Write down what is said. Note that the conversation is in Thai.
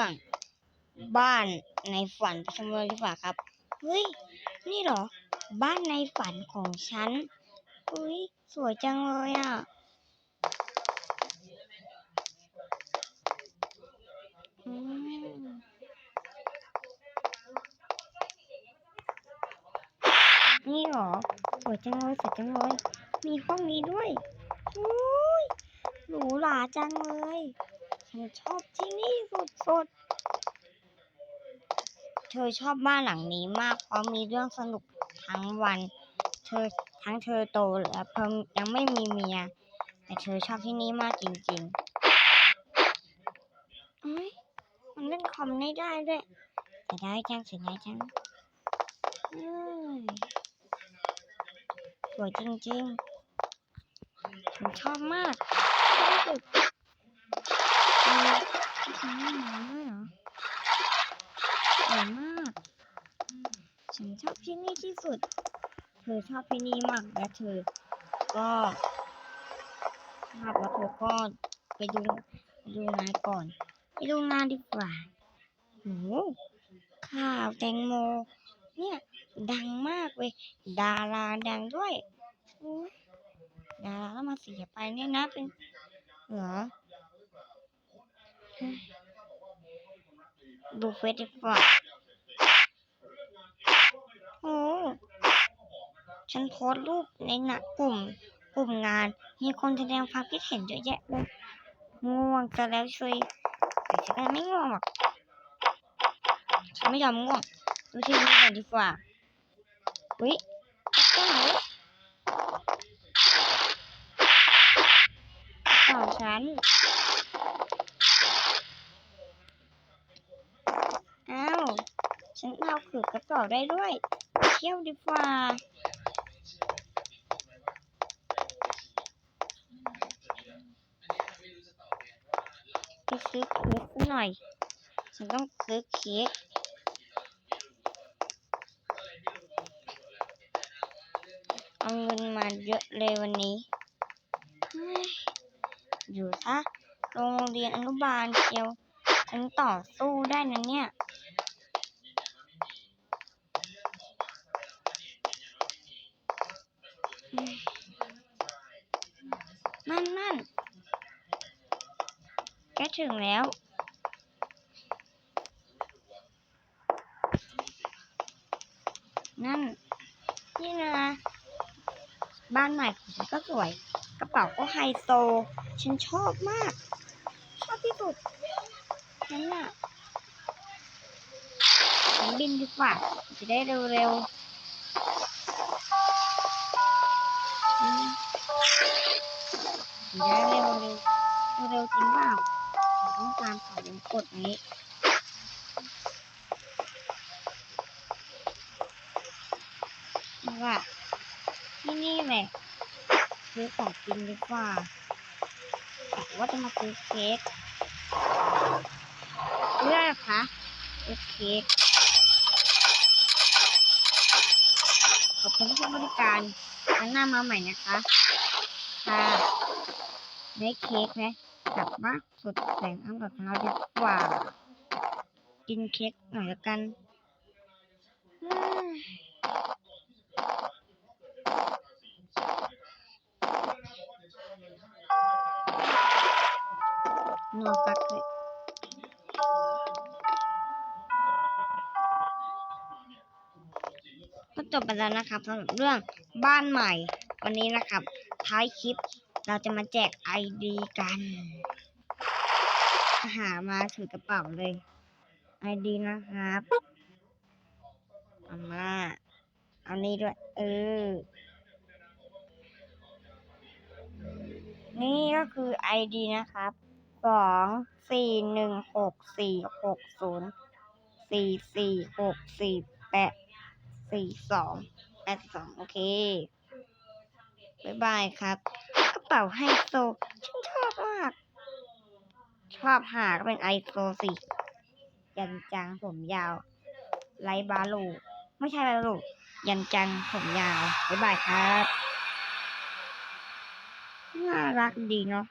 รื่อง บ้านในฝันไปชมเลยดีกว่าครับเฮ้ยนี่เหรอ บ้านในฝันของฉันเฮ้ยสวยจังเลยอะอืมนี่เหรอสวยจังเลยสวยจังเลย มีห้องนี้ด้วยอุ้ยหรูหราจังเลย ฉันชอบที่นี่สุดๆ เธอชอบบ้านหลังนี้มาก เพราะมีเรื่องสนุกทั้งวัน เธอทั้งเธอโตแล้วเพิ่มยังไม่มีเมีย แต่เธอชอบที่นี่มากจริงๆเอ้ยมันเล่นคอมไม่ได้ด้วยเสียดายจังเสียดายจังเอ้ยสวยจริงๆ ฉันชอบมากที่สุด มีมีหมาด้วยเหรอสวยมาก ฉันชอบที่นี่ที่สุด เธอชอบที่นี่มากและเธอ ก็ทราบแล้วเธอก็ไปดูดูงานก่อน ไปดูงานดีกว่าโหข่าวแตงโม เนี่ย ดังมากเลยดาราดังด้วยอุ๊ยดาราก็มาเสียไปเนี่ยนะเป็นเหรอ ดูเฟซดีกว่าโอ้ฉันโพสรูปในหนักกลุ่ม กลุ่มงาน มีคนแสดงความคิดเห็นเยอะแยะเลยง่วงจะแล้วช่วยแต่ฉันก็ไม่ง่วงหรอกฉันไม่ยอมง่วงดูทีวีก่อนดีกว่าวิกระเป๋ากระเป๋าฉัน อ้าว ฉันเอาขือกระเป๋าได้ด้วยเที่ยวดีกว่าไปซื้อเค้กหน่อย ฉันต้องซื้อเค้กเอาเงินมาเยอะเลยวันนี้ อยู่ซะโรงเรียนอนุบาลเชียวฉันต่อสู้ได้นะเนี่ย นั่นนั่นแกถึงแล้ว นั่น นี่นะ บ้านใหม่ของฉันก็สวย กระเป๋าก็ไฮโซ ฉันชอบมาก ชอบที่สุดนั่นน่ะ บินดีกว่าจะได้เร็วๆ จะได้เร็วเร็วจริงเปล่าฉันต้องการขอวกดนี้ว่าที่นี่แหละซื้อของกินดีกว่าแต่ว่าจะมาซื้อเค้กเลือกคะซื้อเค้กขอบคุณที่ให้บริการครั้งหน้ามาใหม่นะคะ ค่ะ ได้เค้กไหมกลับมาสุดแสงอันแบบของเราดีกว่า กินเค้กหน่อยละกันเฮ้ยนอนพักเลยก็จบไปแล้วนะครับสำหรับเรื่องบ้านใหม่ วันนี้นะครับ ท้ายคลิป เราจะมาแจกไอดีกัน หามาถือกระเป๋าเลยไอดีนะครับเอามาเอานี่ด้วย เออ นี่ก็คือ ID นะครับสองสี่หนึ่งหกสี่หกศูนย์สี่สี่หกสี่แปดสี่สองแปดสองโอเค บ๊ายบายครับ เป๋าไฮโซฉันชอบมาก ชอบหาก็เป็นไอโซสิยันจังผมยาว ไลบาลูไม่ใช่บาลูยันจังผมยาว บ๊ายบายครับ น่ารักดีเนาะ